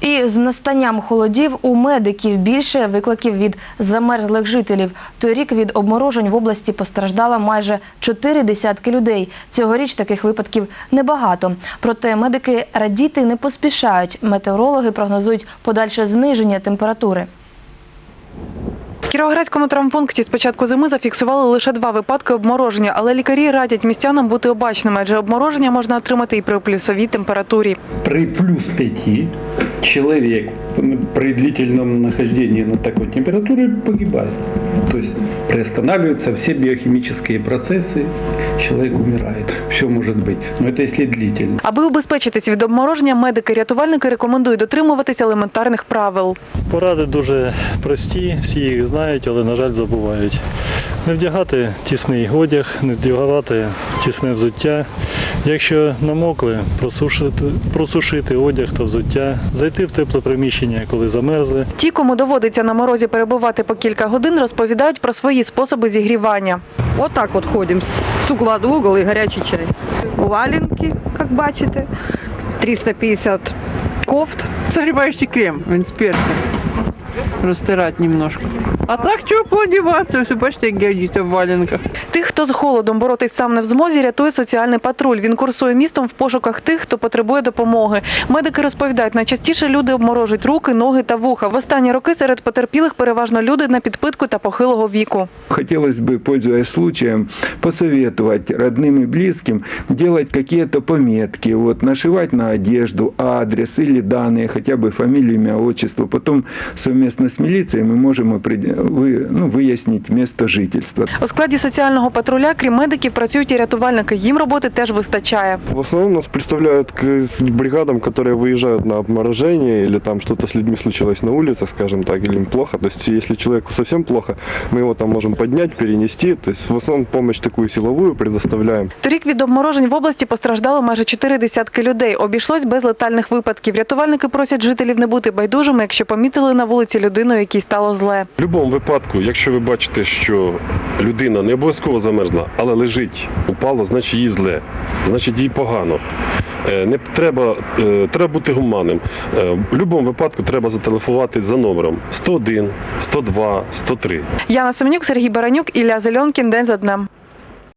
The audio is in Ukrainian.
І з настанням холодів у медиків більше викликів від замерзлих жителів. Торік від обморожень в області постраждало майже чотири десятки людей. Цьогоріч таких випадків небагато. Проте медики радіти не поспішають. Метеорологи прогнозують подальше зниження температури. В Кіровоградському травмпункті з початку зими зафіксували лише два випадки обмороження, але лікарі радять містянам бути обачними, адже обмороження можна отримати і при плюсовій температурі. При плюс 5 человек при длительном нахождении на такой температуре погибает. То есть приостанавливаются все биохимические процессы, человек умирает. Все может быть. Но это если длительно. Аби убезпечитись від обмороження, медики-рятувальники рекомендують дотримуватись елементарних правил. Поради дуже прості, всі їх знають, але, на жаль, забувають. Не вдягати тісний одяг, не вдягати тісне взуття. Якщо намокли, просушити, просушити одяг та взуття, зайти в тепле приміщення, коли замерзли. Ті, кому доводиться на морозі перебувати по кілька годин, розповідають про свої способи зігрівання. Вот так от ходимо з угла в угол і гарячий чай. Валенки, як бачите, 350 кофт. Согревающий крем, він з перцем. Растирать немножко. А так тепло одеваться, все бачите, як я діти в валенках. Тих, хто з холодом боротись сам не в змозі, рятує соціальний патруль. Він курсує містом в пошуках тих, хто потребує допомоги. Медики розповідають, найчастіше люди обморожують руки, ноги та вуха. В останні роки серед потерпілих переважно люди на підпитку та похилого віку. Хотелось бы, пользуясь случаем, посоветовать родным и близким делать какие-то пометки, вот, нашивать на одежду адрес или данные, хотя бы фамилию, имя, отчество. Потом совместно с милицией мы можем опред- вы- ну, выяснить место жительства. У складі соціального патруля, крім медиків, працюють і рятувальники. Їм роботи теж вистачає. В основном нас представляют к бригадам, которые выезжают на обморожение или там что-то с людьми случилось на улицах, скажем так, или им плохо. То есть если человеку совсем плохо, мы его там можем поднять, перенести. То есть в основном помощь такую силовую предоставляем. Торік від обморожень в області постраждало майже чотири десятки людей. Обійшлось без летальних випадків. Рятувальники просять жителів не бути байдужими, якщо помітили на вулиці людину, якій стало зле. В будь-якому випадку, якщо ви бачите, що людина не обов'язково замерзла, але лежить, упало, значить їй зле, значить їй погано. Е, Не треба, е, треба бути гуманним. Е, В будь-якому випадку треба зателефонувати за номером 101, 102, 103. Яна Семенюк, Сергій Баранюк, Ілля Зельонкін. День за днем.